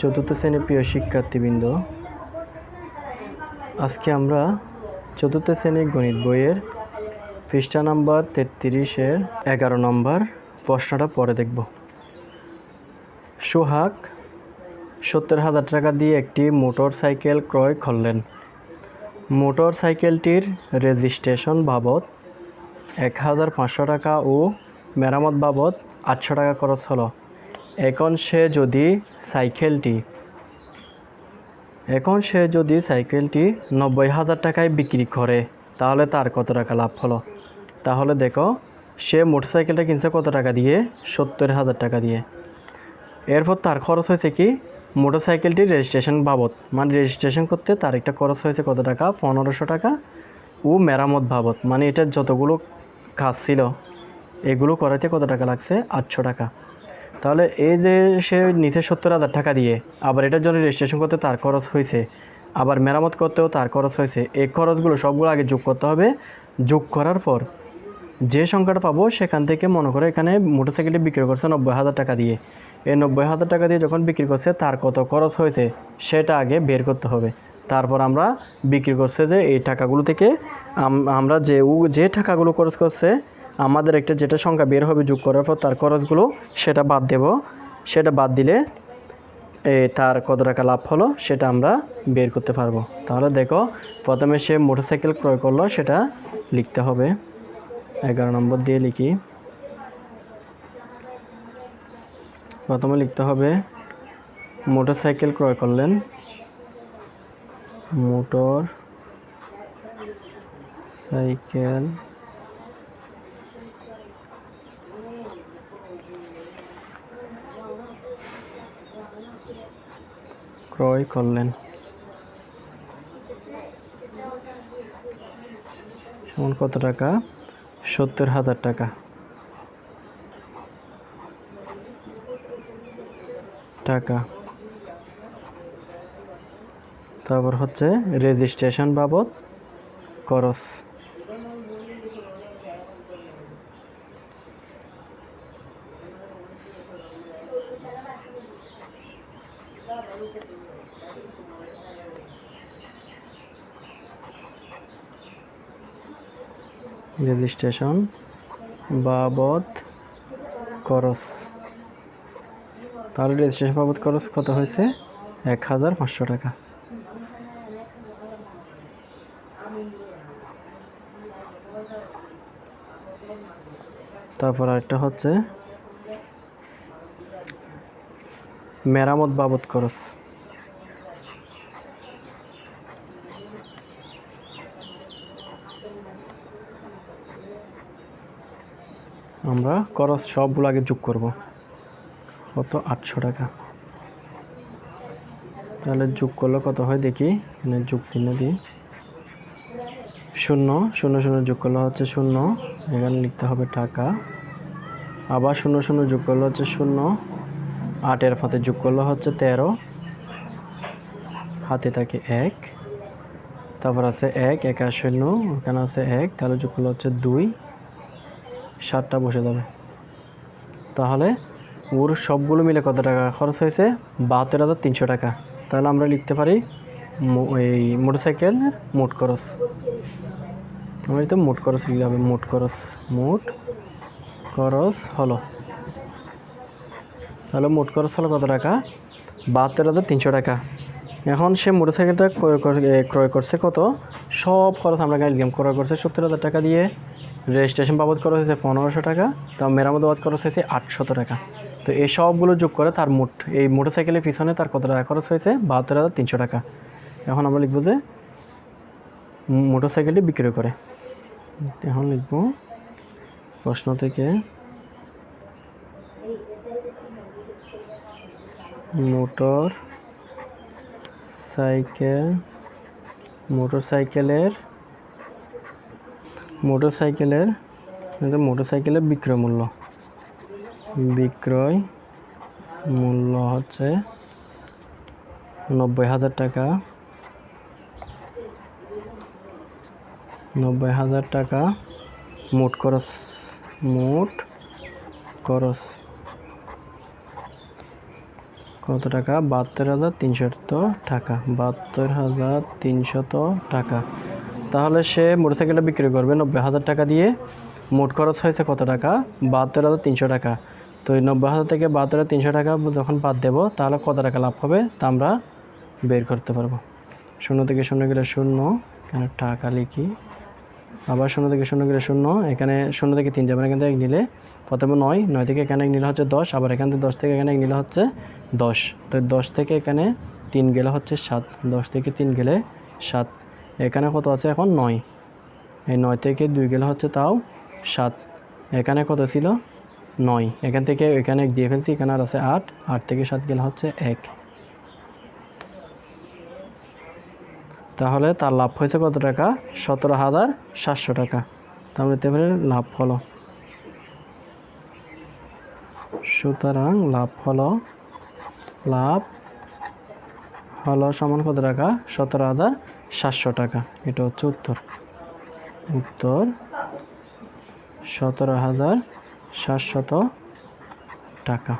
চতুর্থ শ্রেণির প্রিয় শিক্ষার্থীবৃন্দ, আজকে আমরা চতুর্থ শ্রেণির গণিত বইয়ের পৃষ্ঠা নাম্বার তেত্রিশের এগারো নম্বর প্রশ্নটা পরে দেখব। সোহাগ সত্তর হাজার টাকা দিয়ে একটি মোটর সাইকেল ক্রয় করলেন। মোটর সাইকেলটির রেজিস্ট্রেশন বাবদ এক হাজার পাঁচশো টাকা ও মেরামত বাবদ আটশো টাকা খরচ হলো। এখন সে যদি সাইকেলটি, এখন সে যদি সাইকেলটি নব্বই হাজার টাকায় বিক্রি করে, তাহলে তার কত টাকা লাভ হলো? তাহলে দেখো, সে মোটরসাইকেলটা কিনছে কত টাকা দিয়ে? সত্তর হাজার টাকা দিয়ে। এরপর তার খরচ হয়েছে কি? মোটরসাইকেলটির রেজিস্ট্রেশন বাবদ। মানে রেজিস্ট্রেশন করতে তার একটা খরচ হয়েছে কত টাকা? পনেরোশো টাকা। ও মেরামত বাবদ। মানে এটার যতগুলো কাজ ছিল, এগুলো করাতে কত টাকা লাগছে? আটশো টাকা। তাহলে এই যে সে নিচে সত্তর হাজার টাকা দিয়ে আবার এটার জন্য রেজিস্ট্রেশন করতে তার খরচ হয়েছে, আবার মেরামত করতেও তার খরচ হয়েছে, এই খরচগুলো সবগুলো আগে যোগ করতে হবে। যোগ করার পর যে সংখ্যাটা পাবো সেখান থেকে মনে করে এখানে মোটরসাইকেলটি বিক্রি করছে নব্বই হাজার টাকা দিয়ে। এই নব্বই হাজার টাকা দিয়ে যখন বিক্রি করছে, তার কত খরচ হয়েছে সেটা আগে বের করতে হবে। তারপর আমরা বিক্রি করছে যে এই টাকাগুলো থেকে আম- আমরা যে যে টাকাগুলো খরচ করছে আমাদের একটা যেটা সংখ্যা বের হবে যোগ করার পর তার খরচগুলো সেটা বাদ দেব। সেটা বাদ দিলে তার কত টাকা লাভ হলো সেটা আমরা বের করতে পারব। তাহলে দেখো, প্রথমে সে মোটরসাইকেল ক্রয় করল, সেটা লিখতে হবে। এগারো নম্বর দিয়ে লিখি। প্রথমে লিখতে হবে, মোটরসাইকেল ক্রয় করলেন। মোটর সাইকেল ক্রয় করলেন। সমান কত টাকা? সত্তর হাজার টাকা। টাকা। তারপর হচ্ছে রেজিস্ট্রেশন বাবদ খরচ। রেজিস্ট্রেশন বাবদ খরচ তাহলে রেজিস্ট্রেশন বাবদ খরচ কত হয়েছে? এক হাজার পাঁচশো টাকা। তারপর আরেকটা হচ্ছে মেরামত বাবদ খরচ আমরা খরচ সবগুলো আগে যোগ করব। কত? আটশো টাকা। তাহলে যোগ করলে কত হয় দেখি। এখানে যোগ চিহ্ন দিই। শূন্য শূন্য শূন্য যোগ করলে হচ্ছে শূন্য। এখানে লিখতে হবে টাকা। আবার শূন্য শূন্য যোগ করলে হচ্ছে শূন্য। আটের পাতে যোগ করলে হচ্ছে তেরো। হাতে থাকে এক। তারপর আছে এক এক শূন্য ওখানে আছে এক। তাহলে যোগ করলে হচ্ছে দুই। সাতটা বসে যাবে। তাহলে ওর সবগুলো মিলে কত টাকা? খরচ হয়েছে বাহাত্তর হাজার তিনশো টাকা। তাহলে আমরা লিখতে পারি এই মোটরসাইকেল মোট খরচ। আমার তো মোট খরচ লিখতে হবে, মোট খরচ মোট খরচ হলো। তাহলে মোট খরচ হলো কত টাকা? বাহাত্তর হাজার তিনশো টাকা। এখন সে মোটরসাইকেলটা ক্রয় কর- ক্রয় করছে কত? সব খরচ আমরা গাড়ি ক্রয় করছে সত্তর হাজার টাকা দিয়ে। রেজিস্ট্রেশন বাবদ খরচ হয়েছে পনেরোশো টাকা তা মেরামত বাবদ খরচ হয়েছে আটশত টাকা। তো এই সবগুলো যোগ করে তার মোট, এই মোটরসাইকেলের পিছনে তার কত টাকা খরচ হয়েছে? বাহাত্তর হাজার তিনশো টাকা। এখন আমরা লিখব যে মোটরসাইকেলটি বিক্রি করে। এখন লিখব প্রশ্ন থেকে মোটর সাইকেল মোটরসাইকেলের মোটরসাইকেলের মোটরসাইকেলের বিক্রয় মূল্য। বিক্রয় মূল্য হচ্ছে নব্বই হাজার টাকা। নব্বই হাজার টাকা মোট খরচ মোট খরচ। কত টাকা? বাহাত্তর হাজার তিনশত টাকা। বাহাত্তর হাজার তিনশত টাকা। তাহলে সে মোটরসাইকেলটা বিক্রি করবে নব্বই হাজার টাকা দিয়ে। মোট খরচ হয়েছে কত টাকা? বাহাত্তর হাজার তিনশো টাকা। তো এই নব্বই হাজার থেকে বাহাত্তর হাজার তিনশো টাকা যখন বাদ দেবো, তাহলে কত টাকা লাভ হবে? তা আমরা বের করতে পারব। শূন্য থেকে শূন্য গেলে শূন্য, এখানে টাকা লিখি। আবার শূন্য থেকে শূন্য গেলে শূন্য, এখানে শূন্য থেকে তিন যাবেন এখান থেকে এক নিলে প্রথমে নয় নয় থেকে এখানে এক নিলে হচ্ছে দশ, আবার এখান থেকে দশ থেকে এখানে এক নিলে হচ্ছে দশ। তো দশ থেকে এখানে তিন গেলে হচ্ছে সাত, দশ থেকে তিন গেলে সাত। এখানে কত আছে এখন? নয়। এই নয় থেকে দুই গেলে হচ্ছে তাও সাত। এখানে কত ছিল? নয়। এখান থেকে এখানে এক দিয়ে ফেলছি, এখানে আর আছে আট। আট থেকে সাত গেলে হচ্ছে এক। তাহলে তার লাভ হয়েছে কত টাকা? সতেরো হাজার সাতশো টাকা। তাহলে পারি লাভ হলো। সুতরাং লাভ হলো, লাভ হলো সমান কত টাকা? সতেরো হাজার সাতশো টাকা। এটা হচ্ছে উত্তর। উত্তর, সতেরো হাজার সাতশত টাকা।